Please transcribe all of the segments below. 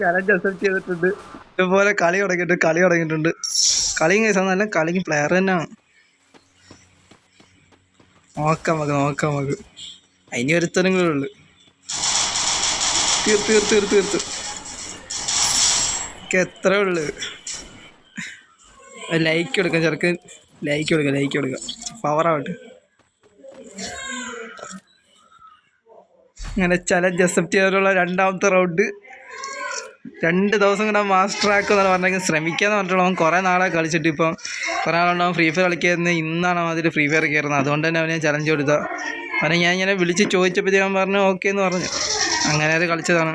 Challenge ചെയ്തിട്ടുണ്ട്. ഇതുപോലെ കളി തുടങ്ങിയിട്ടുണ്ട് കളി തുടങ്ങിയിട്ടുണ്ട്. കളിയും കൈസാണ് നല്ല കളിയും പ്ലെയർ തന്നെയാണ് നോക്കാം നമുക്ക് നോക്കാം നമുക്ക് അതിന് ഒരുത്തനും കൂടെ ഉള്ളു. തീർത്ത് തീർത്ത് തീർത്ത് തീർത്ത്. എത്ര ഉള്ളു? ലൈക്ക് കൊടുക്കാം ചെറുക്ക് ലൈക്ക് കൊടുക്കാം ലൈക്ക് കൊടുക്കാം. പവർ അങ്ങനെ ചലഞ്ച് അക്സെപ്റ്റ് ചെയ്തിട്ടുള്ള രണ്ടാമത്തെ റൗണ്ട് രണ്ട് ദിവസം കൂടെ മാസ്റ്റർ ആക്കുക എന്ന് പറഞ്ഞെങ്കിൽ ശ്രമിക്കാന്ന് പറഞ്ഞിട്ടുള്ള അവൻ കുറേ നാളെ കളിച്ചിട്ട് ഇപ്പം കുറേ നാളുണ്ടാവും. ഫ്രീ ഫയർ കളിക്കുന്നത് ഇന്നാണ് അതിൽ ഫ്രീ ഫയർ കയറുന്നത്. അതുകൊണ്ട് തന്നെ അവനെ ചലഞ്ച് കൊടുത്ത അവനെ ഞാൻ ഇങ്ങനെ വിളിച്ച് ചോദിച്ചപ്പോഴത്തേക്ക് അവൻ പറഞ്ഞു ഓക്കെ എന്ന് പറഞ്ഞു. അങ്ങനെ അത് കളിച്ചതാണ്.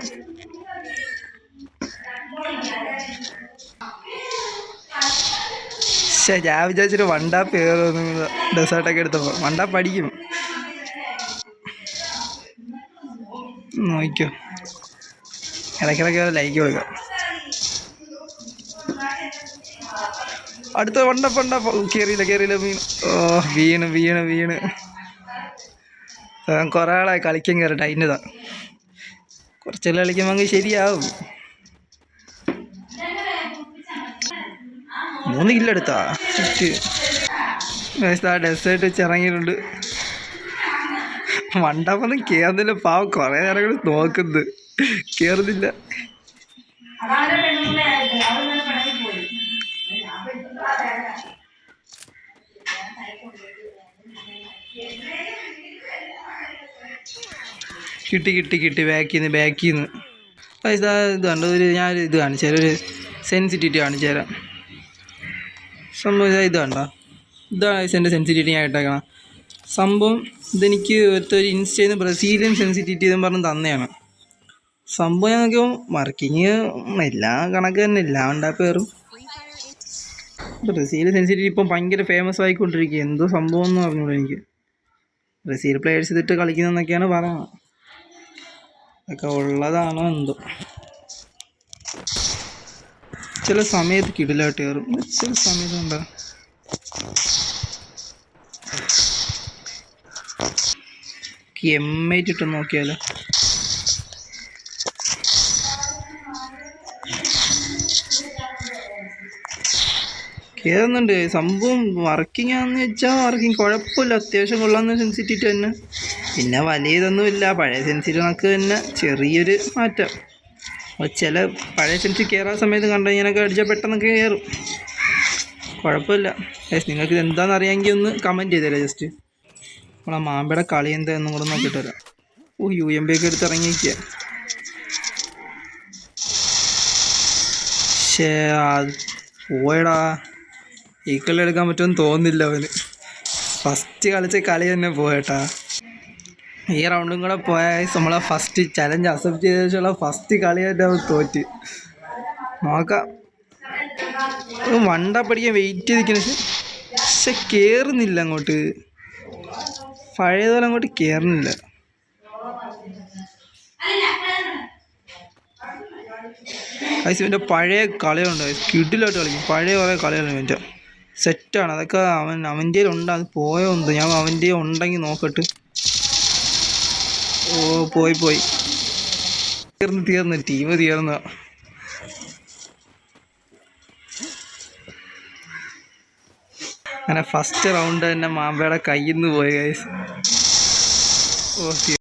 പക്ഷേ ഞാൻ വിചാരിച്ചിട്ട് വണ്ടാപ്പ് കയറുന്നു ഡെസേർട്ടൊക്കെ എടുത്തപ്പോൾ വണ്ടാപ്പ് അടിക്കും. നോക്കിക്കോ. ഇടയ്ക്കിടയ്ക്ക് ലൈക്ക് കൊടുക്കാം. അടുത്ത വണ്ട പണ്ട കയറിയില്ല കയറിയില്ല മീൻ. ഓ വീണ് വീണ് വീണ്. ഞാൻ കുറേ ആളായി കളിക്കാൻ കയറട്ടെ അതിന്റെതാ കുറച്ചെല്ലാം കളിക്കുമ്പോൾ ശരിയാവും. മൂന്ന് കില്ലെടുത്താ ഡെസേർട്ട് വെച്ച് ഇറങ്ങിയിട്ടുണ്ട്. മണ്ടപ്പൊന്നും കേറുന്നില്ല. പാവം കുറേ നേരം കൂടി നോക്കുന്നത് കേറുന്നില്ല. കിട്ടി കിട്ടി കിട്ടി. ബാക്കിൽ നിന്ന് ബാക്കിൽ നിന്ന് പൈസ ഇത് കണ്ടോ? ഒരു ഞാൻ ഇത് കാണിച്ചു തരാം. ഒരു സെൻസിറ്റിവിറ്റി കാണിച്ചു തരാം. സംഭവം ഇതാ കണ്ടോ? ഇതാണ് എന്റെ സെൻസിറ്റിവിറ്റി ഞാൻ ഇട്ടേക്കണം. സംഭവം ഇതെനിക്ക് ഒരു ഇൻസ്റ്റയിൽ നിന്ന് ബ്രസീലിയൻ സെൻസിറ്റിവിറ്റി എന്ന് പറഞ്ഞ് തന്നെയാണ്. സംഭവം ഞാൻ നോക്കിയപ്പോൾ വർക്കിങ് എല്ലാ കണക്ക് തന്നെ എല്ലാം ഉണ്ടാക്കും ബ്രസീലിയൻ ബ്രസീൽ സെൻസിറ്റിവിറ്റി ഇപ്പം ഭയങ്കര ഫേമസ് ആയിക്കൊണ്ടിരിക്കുക എന്തോ സംഭവം എന്ന് പറഞ്ഞോളൂ എനിക്ക്. ബ്രസീൽ പ്ലേയേഴ്സ് ഇതിട്ട് കളിക്കുന്നതെന്നൊക്കെയാണ് പറയുന്നത്. അതൊക്കെ ഉള്ളതാണോ എന്തോ. ചില സമയത്ത് കിടിലായിട്ട് കയറും. ചില സമയത്ത് എന്താ? എം ഐറ്റ് ഇട്ട് നോക്കിയാലോ. കയറുന്നുണ്ട് സംഭവം വർക്കിംഗ് ആണെന്ന് വെച്ചാൽ വർക്കിംഗ് കുഴപ്പമില്ല അത്യാവശ്യം കൊള്ളാമെന്ന് സെൻസിറ്റിവിറ്റി തന്നെ. പിന്നെ വലിയതൊന്നുമില്ല. പഴയ സെൻസിറ്റി നമുക്ക് തന്നെ. ചെറിയൊരു മാറ്റം. ചില പഴയ സെൻസിറ്റി കയറാൻ സമയത്ത് കണ്ടു ഇങ്ങനെയൊക്കെ അടിച്ചാൽ പെട്ടെന്ന് കയറും കുഴപ്പമില്ല നിങ്ങൾക്ക് എന്താണെന്ന് അറിയാമെങ്കിൽ ഒന്ന് കമന്റ് ചെയ്തേരാ ജസ്റ്റ് നമ്മളെ മാമ്പയുടെ കളി എന്താ എന്നും കൂടെ നോക്കിയിട്ട് വരാം. ഓ യു എം ബി ഒക്കെ എടുത്ത് ഇറങ്ങിയിരിക്കുക പോയടാ. ഈ കളി എടുക്കാൻ പറ്റുമെന്ന് തോന്നുന്നില്ല അവന്. ഫസ്റ്റ് കളിച്ച കളി തന്നെ പോയട്ടാ. ഈ റൗണ്ടും കൂടെ പോയാൽ നമ്മളെ ഫസ്റ്റ് ചലഞ്ച് അക്സെപ്റ്റ് ചെയ്ത ശേഷമുള്ള ഫസ്റ്റ് കളി തന്നെ അവൻ തോറ്റ്. നോക്കാം. വണ്ട പഠിക്കാൻ വെയിറ്റ് ചെയ്തിരിക്കുന്നു. പക്ഷെ കയറുന്നില്ല അങ്ങോട്ട്. പഴയതുപോലെ അങ്ങോട്ട് കയറുന്നില്ല ഐസിന്റെ പഴയ കളികളുണ്ട്. കിഡിലായിട്ട് കളിക്കും. പഴയ കുറേ കളികളുണ്ട് ഇവന്റെ. സെറ്റാണ് അതൊക്കെ അവൻ അവന്റെ ഉണ്ട്. അത് പോയോ എന്തോ? ഞാൻ അവന്റെ ഉണ്ടെങ്കിൽ നോക്കട്ട്. ഓ പോയി പോയി. തീർന്ന് തീർന്ന്. ടീം തീർന്ന. അങ്ങനെ ഫസ്റ്റ് റൗണ്ട് തന്നെ മാമ്പയുടെ കയ്യിൽ നിന്ന് പോയി ഗൈസ് ഓ